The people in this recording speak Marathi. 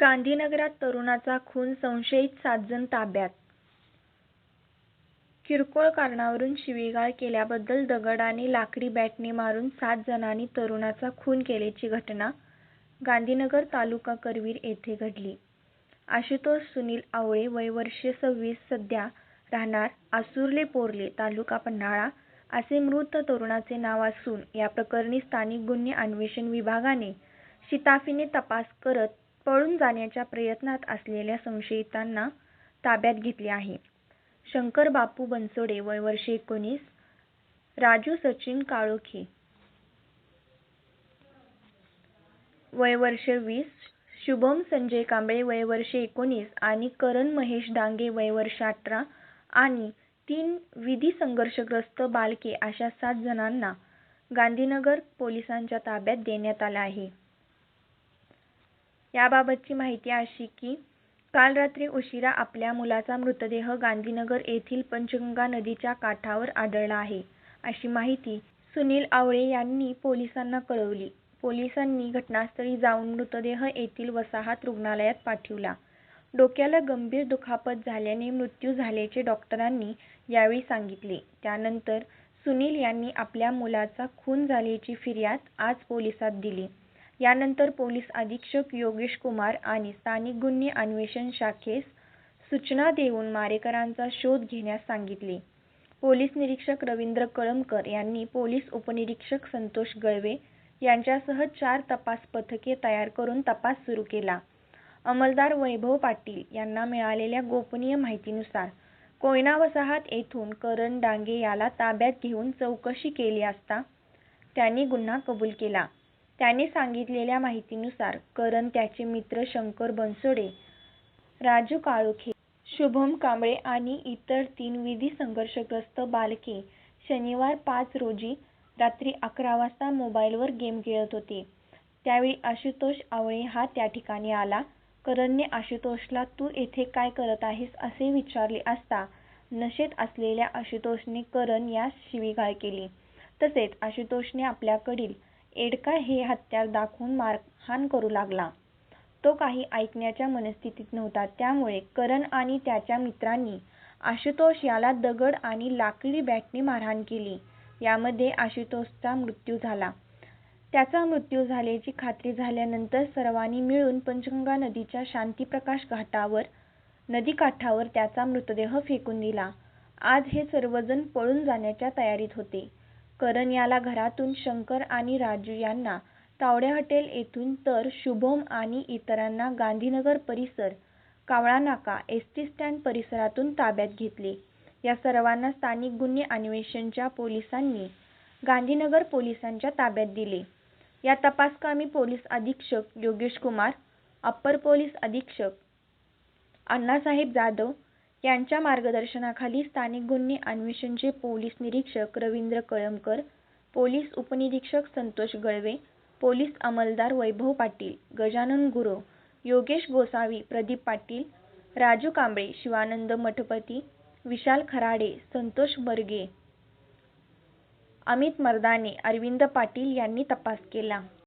गांधीनगरात तरुणाचा खून संशयित सात जण ताब्यात किरकोळ कारणावरून शिवीगाळ केल्याबद्दल दगड आणि लाकडी बॅटने मारून सात जणांनी तरुणाचा खून केल्याची घटना गांधीनगर तालुका करवीर येथे घडली. आशुतोष सुनील आवळे वय वर्ष सव्वीस सध्या राहणार आसुर्ले पोर्ले तालुका पन्हाळा असे मृत तरुणाचे नाव असून या प्रकरणी स्थानिक गुन्हे अन्वेषण विभागाने शिताफीने तपास करत पळून जाण्याच्या प्रयत्नात असलेल्या संशयितांना ताब्यात घेतले आहे. शंकर बापू बनसोडे वय वर्ष एकोणीस, राजू सचिन काळोखे. वय वर्ष वीस, शुभम संजय कांबळे वय वर्ष एकोणीस. आणि करण महेश डांगे वय वर्ष अठरा. आणि तीन विधी संघर्षग्रस्त बालके अशा सात जणांना गांधीनगर पोलिसांच्या ताब्यात देण्यात आलं आहे. याबाबतची माहिती अशी की काल रात्री उशिरा आपल्या मुलाचा मृतदेह गांधीनगर येथील पंचगंगा नदीच्या काठावर आढळला आहे, अशी माहिती सुनील आवळे यांनी पोलिसांना कळवली. पोलिसांनी घटनास्थळी जाऊन मृतदेह येथील वसाहत रुग्णालयात पाठविला. डोक्याला गंभीर दुखापत झाल्याने मृत्यू झाल्याचे डॉक्टरांनी यावेळी सांगितले. त्यानंतर सुनील यांनी आपल्या मुलाचा खून झाल्याची फिर्याद आज पोलिसांत दिली. यानंतर पोलीस अधीक्षक योगेश कुमार आणि स्थानिक गुन्हे अन्वेषण शाखेस सूचना देऊन मारेकरांचा शोध घेण्यास सांगितले. पोलीस निरीक्षक रवींद्र कळमकर यांनी पोलीस उपनिरीक्षक संतोष गळवे यांच्यासह चार तपास पथके तयार करून तपास सुरू केला. अंमलदार वैभव पाटील यांना मिळालेल्या गोपनीय माहितीनुसार कोयना वसाहत येथून करण डांगे याला ताब्यात घेऊन चौकशी केली असता त्याने गुन्हा कबूल केला. त्याने सांगितलेल्या माहितीनुसार करण त्याचे मित्र शंकर बनसोडे, राजू काळोखे, शुभम कांबळे आणि इतर तीन विधी संघर्षग्रस्त बालके शनिवार पाच रोजी रात्री अकरा वाजता मोबाईलवर गेम खेळत होते. त्यावेळी आशुतोष आवळे हा त्या ठिकाणी आला. करणने आशुतोषला तू येथे काय करत आहेस असे विचारले असता नशेत असलेल्या आशुतोषने करण यास शिवीगाळ केली. तसेच आशुतोषने आपल्याकडील एडका हे हत्यार दाखवून मारहाण करू लागला. तो काही ऐकण्याच्या मनस्थितीत नव्हता. त्यामुळे करण आणि त्याच्या मित्रांनी आशुतोष याला दगड आणि लाकडी बॅटने मारहाण केली. यामध्ये आशुतोषचा मृत्यू झाला. त्याचा मृत्यू झाल्याची खात्री झाल्यानंतर सर्वांनी मिळून पंचगंगा नदीच्या शांतीप्रकाश घाटावर नदीकाठावर त्याचा मृतदेह फेकून दिला. आज हे सर्वजण पळून जाण्याच्या तयारीत होते. करण याला घरातून शंकर आणि राजू यांना तावडे हॉटेल येथून तर शुभम आणि इतरांना गांधीनगर परिसर, कावळानाका, एसटी स्टँड परिसरातून ताब्यात घेतले. या सर्वांना स्थानिक गुन्हे अन्वेषणच्या पोलिसांनी गांधीनगर पोलिसांच्या ताब्यात दिले. या तपासकामी पोलीस अधीक्षक योगेश कुमार, अप्पर पोलीस अधीक्षक अण्णासाहेब जाधव यांच्या मार्गदर्शनाखाली स्थानिक गुन्हे अन्वेषणचे पोलीस निरीक्षक रवींद्र कळमकर, पोलीस उपनिरीक्षक संतोष गळवे, पोलीस अंमलदार वैभव पाटील, गजानन गुरव, योगेश गोसावी, प्रदीप पाटील, राजू कांबळे, शिवानंद मठपती, विशाल खराडे, संतोष बर्गे, अमित मर्दाने, अरविंद पाटील यांनी तपास केला.